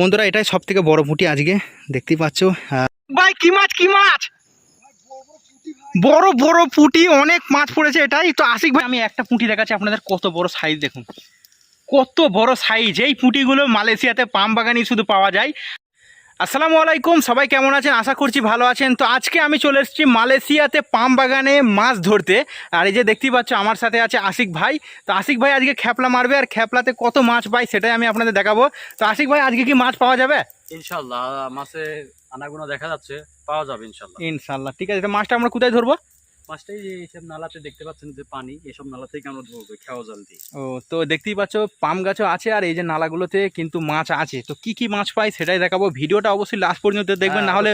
বন্ধুরা, এটাই সব থেকে বড় পুঁটি আজকে, দেখতেই পাচ্ছ। ভাই, কি মাছ কি মাছ? বড় বড় পুঁটি, অনেক মাছ পড়েছে এটাই। তো আশিক ভাই, আমি একটা পুঁটি দেখাচ্ছি আপনাদের, কত বড় সাইজ দেখুন। কত বড় সাইজ এই পুঁটিগুলো মালয়েশিয়াতে পাম বাগানই শুধু পাওয়া যায়। আসসালামু আলাইকুম সবাই কেমন আছেন? আশা করছি ভালো আছেন। তো আজকে আমি চলে এসেছি মালয়েশিয়াতে পাম বাগানে মাছ ধরতে। আর এই যে দেখতেই পাচ্ছ আমার সাথে আছে আশিক ভাই। তো আশিক ভাই আজকে খ্যাপলা মারবে আর খ্যাপলাতে কত মাছ পাই সেটাই আমি আপনাদের দেখাবো। তো আশিক ভাই আজকে কি মাছ পাওয়া যাবে? ইনশাল্লাহ মাছে আনাগুনা দেখা যাচ্ছে পাওয়া যাবে ইনশাল্লাহ। ইনশাল্লাহ ঠিক আছে মাছটা আমরা কোথায় ধরবো? যে এইসব নালাতে দেখতে পাচ্ছেন যে পানি এসব নালা থেকে আমরা ধরবো খেওয়া জল দিয়ে। ও তো দেখতেই পাচ্ছ পাম গাছও আছে আর এই যে নালাগুলোতে কিন্তু মাছ আছে। তো কি কি মাছ পাই সেটাই দেখাবো। ভিডিওটা অবশ্যই লাস্ট পর্যন্ত দেখবেন হ্যাঁ, না হলে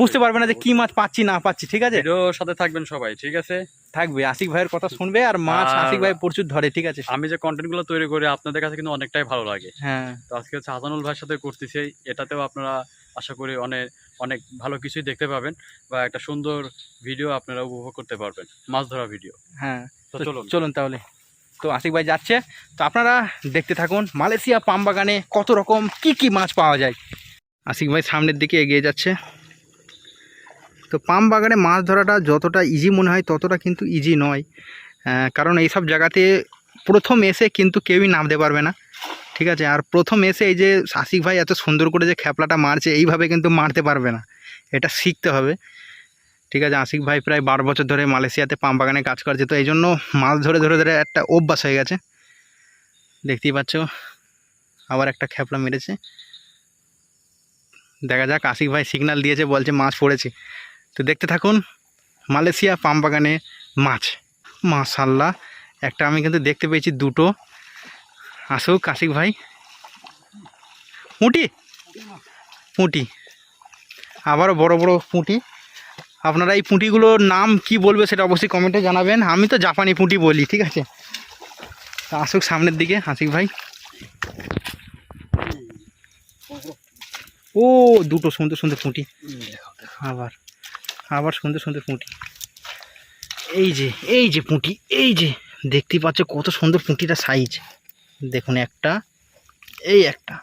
বুঝতে পারবে না যে কি মাছ পাচ্ছি না পাচ্ছি ঠিক আছে? ভিডিওর সাথে থাকবেন সবাই ঠিক আছে? থাকবে আশিক ভাইয়ের কথা শুনবে আর মাছ আশিক ভাই প্রচুর ধরে ঠিক আছে? আমি যে কন্টেন্টগুলো তৈরি করি আপনাদের কাছে কিন্তু অনেকটাই ভালো লাগে। হ্যাঁ। তো আজকে হচ্ছে হাসানুল ভাইয়ের সাথে করতেছি এটাতেও আপনারা আশা করি অনেক অনেক ভালো কিছুই দেখতে পাবেন বা একটা সুন্দর ভিডিও আপনারা উপভোগ করতে পারবেন মাছ ধরা ভিডিও হ্যাঁ তো চলুন। চলুন তাহলে। তো আশিক ভাই যাচ্ছে তো আপনারা দেখতে থাকুন মালয়েশিয়া পাম বাগানে কত রকম কি কি মাছ পাওয়া যায়। আশিক ভাই সামনের দিকে এগিয়ে যাচ্ছে। তো পাম বাগানে মাছ ধরাটা যতটা ইজি মনে হয় ততটা কিন্তু ইজি নয়। কারণ এইসব জায়গাতে প্রথম এসে কিন্তু কেউই নামতে পারবে না। ঠিক আছে? আর প্রথম এসে এই যে আশিক ভাই এত সুন্দর করে যে খ্যাপলাটা মারছে, এইভাবে কিন্তু মারতে পারবে না। এটা শিখতে হবে। ঠিক আছে? আশিক ভাই প্রায় বারো বছর ধরে মালয়েশিয়াতে পাম বাগানে কাজ করছে, তো এই জন্য মাছ ধরে ধরে ধরে একটা অভ্যাস হয়ে গেছে। দেখতেই পাচ্ছ, আবার একটা খ্যাপলা মেরেছে। দেখা যাক, আশিক ভাই সিগন্যাল দিয়েছে, বলছে মাছ পড়েছে। তো দেখতে থাকুন, মালয়েশিয়া পাম বাগানে মাছ। মাশাল্লাহ একটা আমি কিন্তু দেখতে পেয়েছি দুটো। আসুক আশিক ভাই। পুঁটি? পুঁটি। আবারও বড় বড় পুঁটি। আপনারা এই পুঁটিগুলোর নাম কি বলবে সেটা অবশ্যই কমেন্টে জানাবেন। আমি তো জাপানি পুঁটি বলি, ঠিক আছে? তা আসুক সামনের দিকে হাসিক ভাই। ও, দুটো সুন্দর সুন্দর পুঁটি। আবার আবার সুন্দর সুন্দর পুঁটি। এই যে এই যে পুঁটি, এই যে দেখতেই পাচ্ছ কত সুন্দর পুঁটিটা সাইজ দেখুন একটা, এই একটা,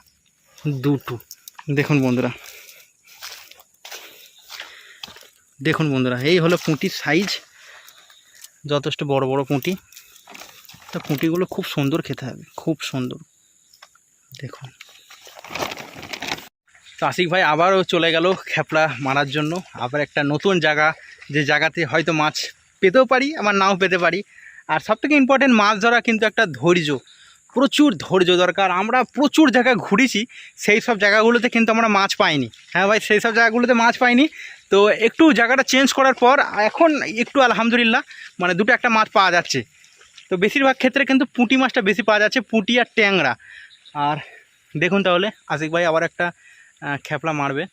দুটো। দেখুন বন্ধুরা। দেখুন বন্ধুরা, এই হলো পুঁটির সাইজ যথেষ্ট বড় বড় পুঁটি তো পুঁটিগুলো খুব সুন্দর খেতে হবে, খুব সুন্দর। দেখুন। তো আশিক ভাই আবারও চলে গেল খেপলা মারার জন্য। আবার একটা নতুন জায়গা, যে জায়গাতে হয়তো মাছ পেতেও পারি, আবার নাও পেতে পারি। আর সবথেকে ইম্পর্টেন্ট মাছ ধরা কিন্তু একটা ধৈর্য। প্রচুর ধৈর্য দরকার। আমরা প্রচুর জায়গা ঘুরেছি সেই সব জায়গাগুলোতে কিন্তু আমরা মাছ পাইনি। হ্যাঁ ভাই সেই সব জায়গাগুলোতে মাছ পাইনি। তো একটু জায়গাটা চেঞ্জ করার পর এখন একটু আলহামদুলিল্লাহ মানে দুটো একটা মাছ পাওয়া যাচ্ছে। তো বেশিরভাগ ক্ষেত্রে কিন্তু পুঁটি মাছটা বেশি পাওয়া যাচ্ছে পুঁটি আর ট্যাংরা। আর দেখুন তাহলে আশিক ভাই আবার একটা আহ, খ্যাপলা মারবে।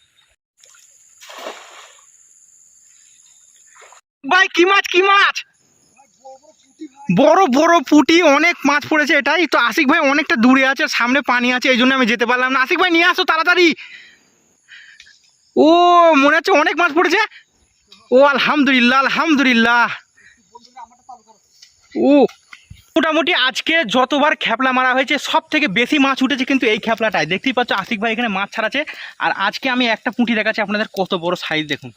ভাই কি মাছ কি মাছ? বড় বড় পুটি, অনেক মাছ পড়েছে এটাই। তো আশিক ভাই অনেকটা দূরে আছে, সামনে পানি আছে, এই জন্য আমি যেতে পারলাম না। আশিক ভাই, নিয়ে আসো তাড়াতাড়ি। ও, মনে হচ্ছে অনেক মাছ পড়েছে। ও, আলহামদুলিল্লাহ আলহামদুলিল্লাহ। ও, মোটামুটি আজকে যতবার খ্যাপলা মারা হয়েছে সব থেকে বেশি মাছ উঠেছে কিন্তু এই খ্যাপলাটায় দেখতেই পাচ্ছ, আশিক ভাই এখানে মাছ ছাড়াছে আর আজকে আমি একটা পুঁটি দেখাচ্ছি, আপনাদের কত বড় সাইজ দেখুন।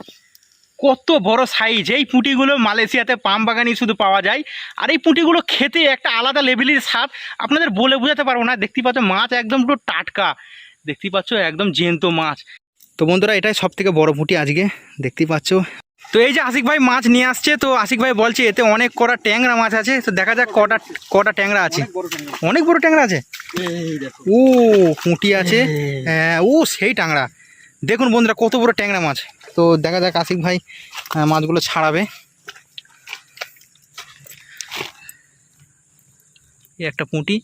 কত বড় সাইজ এই পুঁটিগুলো মালয়েশিয়াতে পাম বাগানই শুধু পাওয়া যায়। আর এই পুঁটিগুলো খেতে একটা আলাদা লেভেলের স্বাদ। আপনাদের বলে বোঝাতে পারব না। দেখতে পাচ্ছ মাছ একদম পুরো টাটকা। দেখতেই পাচ্ছ একদম জ্যান্ত মাছ। তো বন্ধুরা এটাই সব থেকে বড় পুঁটি আজকে। দেখতে পাচ্ছ। তো এই যে আশিক ভাই মাছ নিয়ে আসছে তো আশিক ভাই বলছে এতে অনেক কটা ট্যাংরা মাছ আছে। তো দেখা যাক কটা কটা ট্যাংরা আছে। অনেক বড় ট্যাংরা আছে। ও পুঁটি আছে। হ্যাঁ ও সেই ট্যাংরা। দেখুন বন্ধুরা কত বড় ট্যাংরা মাছ। তো দেখা যাক আশিক ভাই মাছগুলো ছাড়াবে। এই একটা পুঁটি।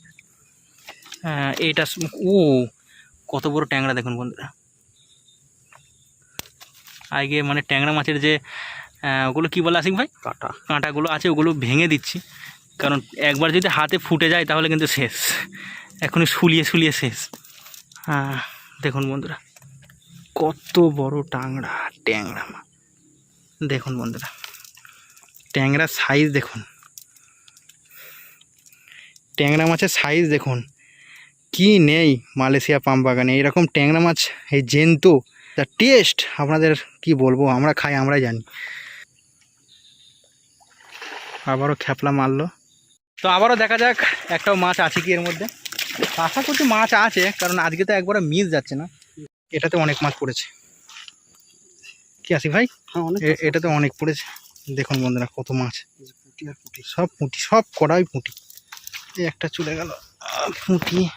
এইটা ও কত বড় ট্যাংরা দেখুন বন্ধুরা। আগে মানে ট্যাংরা মাছের যে ওগুলো কি বলে আশিক ভাই? কাঁটা। কাঁটাগুলো আছে ওগুলো ভেঙে দিচ্ছি। কারণ একবার যদি হাতে ফুটে যায় তাহলে কিন্তু শেষ। এখনই শুলিয়ে শুলিয়ে শেষ। হ্যাঁ দেখুন বন্ধুরা। কত বড় ট্যাংরা মা। দেখুন বন্ধুরা ট্যাংরা সাইজ দেখুন। ট্যাংরা মাছের সাইজ দেখুন। কি নেই মালয়েশিয়া পাম বাগানে, এরকম ট্যাংরা মাছ, এই জেন্তু তার টেস্ট আপনাদের কি বলব, আমরা খাই, আমরাই জানি। আবারও খ্যাপলা মারলো। তো আবারও দেখা যাক একটাও মাছ আছে কি এর মধ্যে। আশা করছি মাছ আছে, কারণ আজকে তো একবারে মিস যাচ্ছে না। এটাতে অনেক মাছ পড়েছে। কি আসি ভাই? এ- এটাতে অনেক পড়েছে। দেখুন বন্ধুরা কত মাছ। সব পুঁটি সব কড়াই পুঁটি। এই একটা চলে গেল। পুঁটি।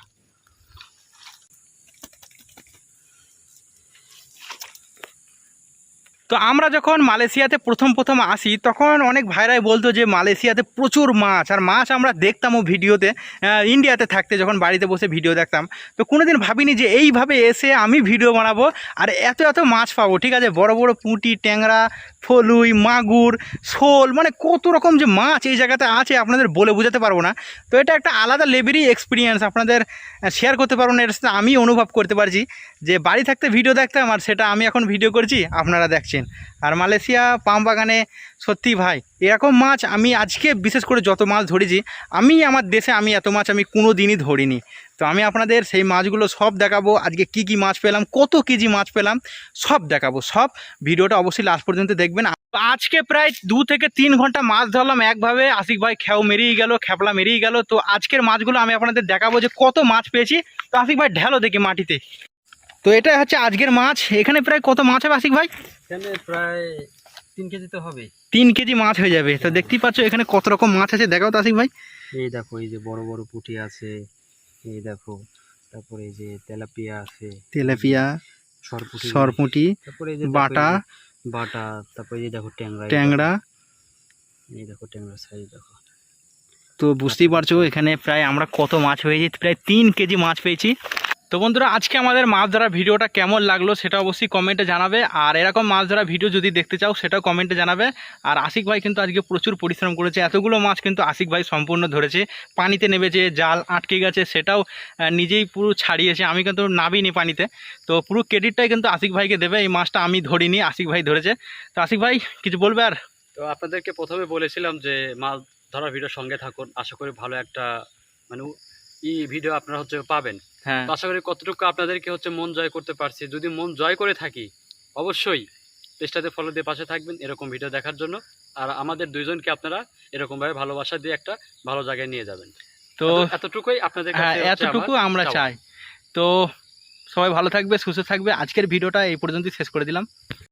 তো আমরা যখন মালয়েশিয়াতে প্রথম প্রথম আসি, তখন অনেক ভাইরাই বলতো যে মালয়েশিয়াতে প্রচুর মাছ, আর মাছ আমরা দেখতাম ও ভিডিওতে ইন্ডিয়াতে থাকতে যখন বাড়িতে বসে ভিডিও দেখতাম। তো কোনোদিন ভাবিনি যে এইভাবে এসে আমি ভিডিও বানাবো, আর এত এত মাছ পাবো, ঠিক আছে? বড় বড় পুঁটি, ট্যাংরা ফলুই, মাগুর, শোল মানে কত রকম যে মাছ এই জায়গাতে আছে আপনাদের বলে বোঝাতে পারব না। তো এটা একটা আলাদা লেভেলই এক্সপিরিয়েন্স আপনাদের শেয়ার করতে পারব না এর সাথে আমি অনুভব করতে পারছি। যে বাড়ি থাকতে ভিডিও দেখতাম আর সেটা আমি এখন ভিডিও করছি, আপনারা দেখছেন। আর মালয়েশিয়া, পাম বাগানে সত্যি ভাই এরকম মাছ আমি আজকে বিশেষ করে যত মাছ ধরেছি, আমি আমার দেশে আমি এত মাছ আমি কোনো দিনই ধরিনি। তো আমি আপনাদের সেই মাছগুলো সব দেখাবো, আজকে কি কি মাছ পেলাম, কত কেজি মাছ পেলাম, সব দেখাবো। সব ভিডিওটা অবশ্যই লাস্ট পর্যন্ত দেখবেন। আজকে প্রায় দু থেকে তিন ঘণ্টা মাছ ধরলাম, একভাবে আশিক ভাই খেও মেরিয়ে গেল, খেপলা মেরিয়ে গেল। তো আজকের মাছগুলো আমি আপনাদের দেখাবো যে কত মাছ পেয়েছি। তো আশিক ভাই ঢেলো দেখি মাটিতে। তো এটা হচ্ছে আজকের মাছ। এখানে প্রায় কত মাছ হবে আশিক ভাই? এখানে প্রায় তিন কেজি তো হবে তিন কেজি মাছ হয়ে যাবে। তো দেখতেই পাচ্ছ এখানে কত রকম মাছ আছে দেখাও তো আশিক ভাই। এই দেখো এই যে বড় বড় পুঁটি আছে এই দেখো তারপরে এই যে তেলাপিয়া আছে তেলাপিয়া সরপুটি সরপুঁটি তারপরে এই যে বাটা বাটা তারপরে এই যে দেখো ট্যাংরা ট্যাংরা। এই দেখো ট্যাংরা সাইজ দেখো। তো বুঝতেই পারছ এখানে প্রায় আমরা কত মাছ হয়েছি প্রায় তিন কেজি মাছ পেয়েছি। তো বন্ধুরা, আজকে আমাদের মাছ ধরা ভিডিওটা কেমন লাগল সেটা অবশ্যই কমেন্টে জানাবে। আর এরকম মাছ ধরা ভিডিও যদি দেখতে চাও, সেটাও কমেন্টে জানাবে। আর আশিক ভাই কিন্তু আজকে প্রচুর পরিশ্রম করেছে। এতগুলো মাছ কিন্তু আশিক ভাই সম্পূর্ণ ধরেছে। পানিতে নেমেছে, জাল আটকে গেছে, সেটাও নিজেই পুরো ছাড়িয়েছে। আমি কিন্তু নাবিনি পানিতে। তো পুরো ক্রেডিটটাই কিন্তু আশিক ভাইকে দেবে। এই মাছটা আমি ধরিনি, আশিক ভাই ধরেছে। তো আশিক ভাই, কিছু বলবে আর? তো আপনাদেরকে প্রথমে বলেছিলাম যে, মাছ ধরা ভিডিওর সঙ্গে থাকুন। আশা করি ভালো একটা মানে ই ভিডিও আপনারা হচ্ছে পাবেন। তো আশা করি কতটুকু আপনাদেরকে হচ্ছে মন জয় করতে পারছি। যদি মন জয় করে থাকি অবশ্যই পেজটাতে ফলো দিয়ে পাশে থাকবেন এরকম ভিডিও দেখার জন্য। আর আমাদের দুইজনকে আপনারা এরকমভাবে ভালোবাসা দিয়ে একটা ভালো জায়গায় নিয়ে যাবেন। তো এতটুকুই আপনাদের হ্যাঁ এতটুকু আমরা চাই। তো সবাই ভালো থাকবে সুস্থ থাকবে। আজকের ভিডিওটা এই পর্যন্তই শেষ করে দিলাম।